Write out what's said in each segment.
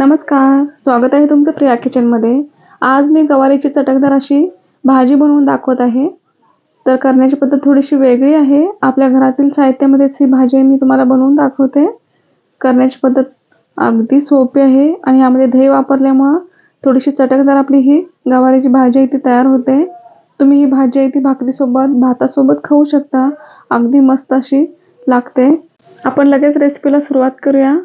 नमस्कार स्वागत आहे तुमचं प्रिया किचनमध्ये आज मी गवारीची चटकदार अशी भाजी बनवून दाखवत आहे. तर करण्याची पद्धत थोडीशी वेगळी आहे. आपल्या घरातील साहित्यामध्येच ही भाजी मी तुम्हाला बनवून दाखवते. करण्याची पद्धत अगदी सोपी आहे आणि यामध्ये दही वापरल्यामुळं थोडीशी चटकदार आपली ही गवारीची भाजी आहे ती तयार होते. तुम्ही ही भाजी आहे ती भाकरीसोबत भातासोबत खाऊ शकता. अगदी मस्त अशी लागते. आपण लगेच रेसिपीला सुरुवात करूया.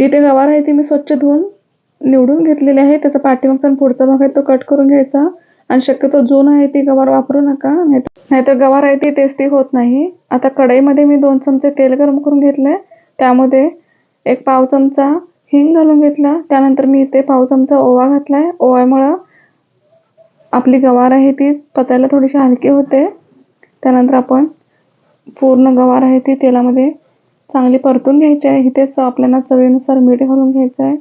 इथे गवार आहे ती मी स्वच्छ धुवून निवडून घेतलेली आहे. त्याचा पाठीमागचा आणि पुढचा भाग आहे तो कट करून घ्यायचा. आणि शक्यतो जून आहे ती गवार वापरू नका. नाहीतर गवार आहे ती टेस्टी होत नाही. आता कढईमध्ये मी दोन चमचे तेल गरम करून घेतले त्यामध्ये एक पाव चमचा हिंग घालून घेतला. त्यानंतर मी इथे पाव चमचा ओवा घातलाय. ओव्यामुळं आपली गवार आहे ती पचायला थोडीशी हलकी होते. त्यानंतर आपण पूर्ण गवार आहे ती तेलामध्ये चांगली परतून घ्यायची आहे. इथेच आपल्याला चवीनुसार मीठ घालून घ्यायचं आहे.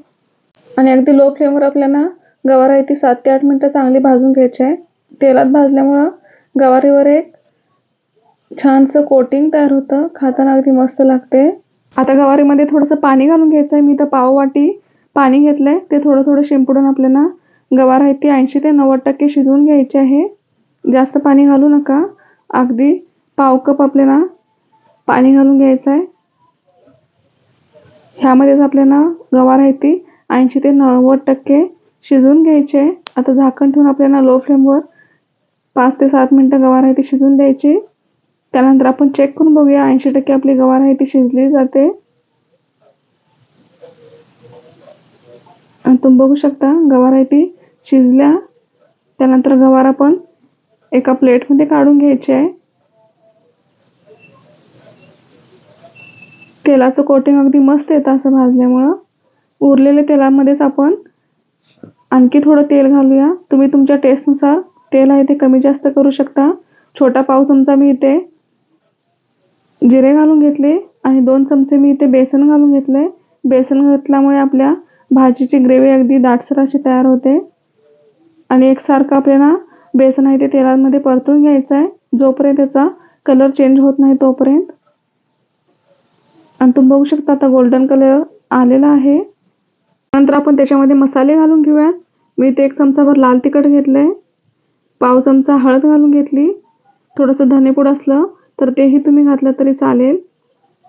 आणि अगदी लो फ्लेमवर आपल्याला गवार आहे ती सात ते आठ मिनटं चांगली भाजून घ्यायची आहे. तेलात भाजल्यामुळं गवारीवर एक छानसं कोटिंग तयार होतं. खाताना अगदी मस्त लागते. आता गवारीमध्ये थोडंसं पाणी घालून घ्यायचं आहे. मी तर पाव वाटी पाणी आहे ते थोडं थोडं शिंपडून आपल्याला गवार आहे ती ऐंशी ते नव्वद टक्के शिजवून घ्यायची आहे. जास्त पाणी घालू नका. अगदी पाव कप आपल्याला पाणी घालून घ्यायचं आहे. ह्यामध्येच आपल्याला गवार आहे ती ऐंशी ते नव्वद टक्के शिजवून घ्यायचे. आहे आता झाकण ठेवून आपल्याला लो फ्लेमवर पाच ते सात मिनटं गवार आहे ती शिजवून द्यायची. त्यानंतर आपण चेक करून बघूया ऐंशी टक्के आपली गवार आहे ती शिजली जाते. आणि तुम्ही बघू शकता गवार आहे ती शिजल्या. त्यानंतर गवार आपण एका प्लेटमध्ये काढून घ्यायची आहे. तेलाचं कोटिंग अगदी मस्त येतं असं भाजल्यामुळं. उरलेल्या तेलामध्येच आपण आणखी थोडं तेल घालूया. तुम्ही तुमच्या टेस्टनुसार तेल आहे ते कमी जास्त करू शकता. छोटा पाव चमचा मी इथे जिरे घालून घेतले आणि दोन चमचे मी इथे बेसन घालून घेतले बेसन घातल्यामुळे आपल्या भाजीची ग्रेव्ही अगदी दाटसर अशी तयार होते. आणि एकसारखं आपल्याला बेसन आहे ते तेलामध्ये परतून घ्यायचं आहे जोपर्यंत त्याचा कलर चेंज होत नाही तोपर्यंत. आणि तुम्ही बघू शकता आता गोल्डन कलर आलेला आहे. नंतर आपण त्याच्यामध्ये मसाले घालून घेऊयात मी इथे एक चमचाभर लाल तिखट घेतलं आहे पाव चमचा हळद घालून घेतली. थोडंसं धनेपूड असलं तर तेही तुम्ही घातलं तरी चालेल.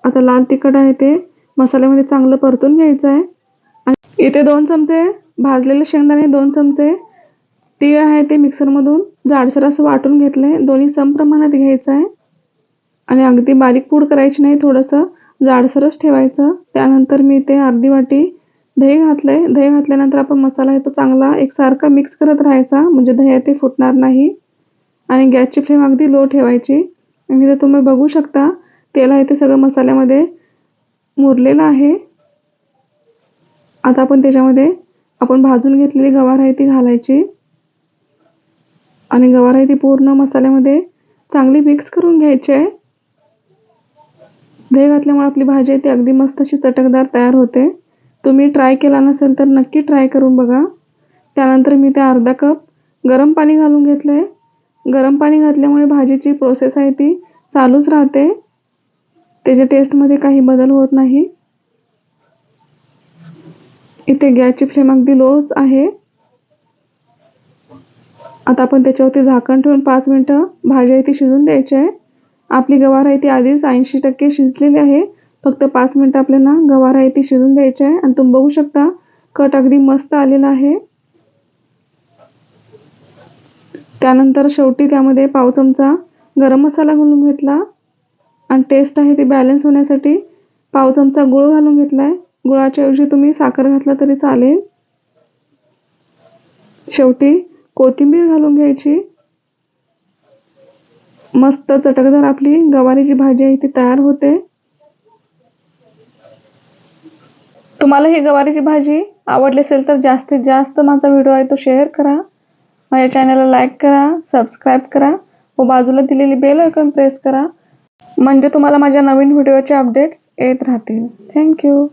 आता लाल तिखट आहे ते. मसाल्यामध्ये चांगलं परतून घ्यायचं आहे आणि इथे दोन चमचे भाजलेले शेंगदाणे दोन चमचे तीळ आहे ते मिक्सरमधून. जाडसर असं वाटून घेतलं आहे दोन्ही समप्रमाणात घ्यायचं आहे आणि अगदी बारीक पूड करायची नाही थोडंसं जाडसरच ठेवायचं. त्यानंतर मी ते अर्धी वाटी दही घातलं आहे दही घातल्यानंतर आपण मसाला आहे तो चांगला एकसारखा मिक्स करत राहायचा. म्हणजे दही ते फुटणार नाही. आणि गॅसची फ्लेम अगदी लो ठेवायची. आणि इथे तुम्ही बघू शकता तेल आहे ते सगळं मसाल्यामध्ये मुरलेलं आहे. आता आपण त्याच्यामध्ये आपण भाजून घेतलेली गवार आहे ती घालायची. आणि गवार आहे ती पूर्ण मसाल्यामध्ये चांगली मिक्स करून घ्यायची आहे. दही घातल्यामुळे आपली भाजी आहे ती अगदी मस्त अशी चटकदार तयार होते. तुम्ही ट्राय केला नसेल तर नक्की ट्राय करून बघा. त्यानंतर मी ते अर्धा कप गरम पाणी घालून घेतलं. आहे गरम पाणी घातल्यामुळे भाजीची प्रोसेस आहे ती चालूच राहते. त्याच्या टेस्टमध्ये काही बदल होत नाही. इथे गॅसची फ्लेम अगदी लोच आहे. आता आपण त्याच्यावरती झाकण ठेवून पाच मिनटं भाजी आहे ती शिजून द्यायची आहे. आपली गवार आहे ती आधीच ऐंशी टक्के शिजलेली आहे. फक्त पाच मिनटं आपल्याला गवार आहे ती शिजून द्यायची आहे आणि तुम्ही बघू शकता कट अगदी मस्त आलेला आहे. त्यानंतर शेवटी त्यामध्ये पाव चमचा गरम मसाला घालून घेतला आणि टेस्ट आहे ती बॅलन्स होण्यासाठी पाव चमचा गुळ घालून घेतला आहे गुळाच्या ऐवजी तुम्ही साखर घातला तरी चालेल. शेवटी कोथिंबीर घालून घ्यायची. मस्त चटकदार आपली गवारीची भाजी आहे ती तयार होते. तुम्हाला ही गवारीची भाजी आवडली असेल तर जास्तीत जास्त माझा व्हिडिओ आहे तो शेअर करा. माझ्या चॅनलला लाईक करा सबस्क्राईब करा व बाजूला दिलेली बेल आयकॉन प्रेस करा. म्हणजे तुम्हाला माझ्या नवीन व्हिडिओचे अपडेट्स येत राहतील. थँक्यू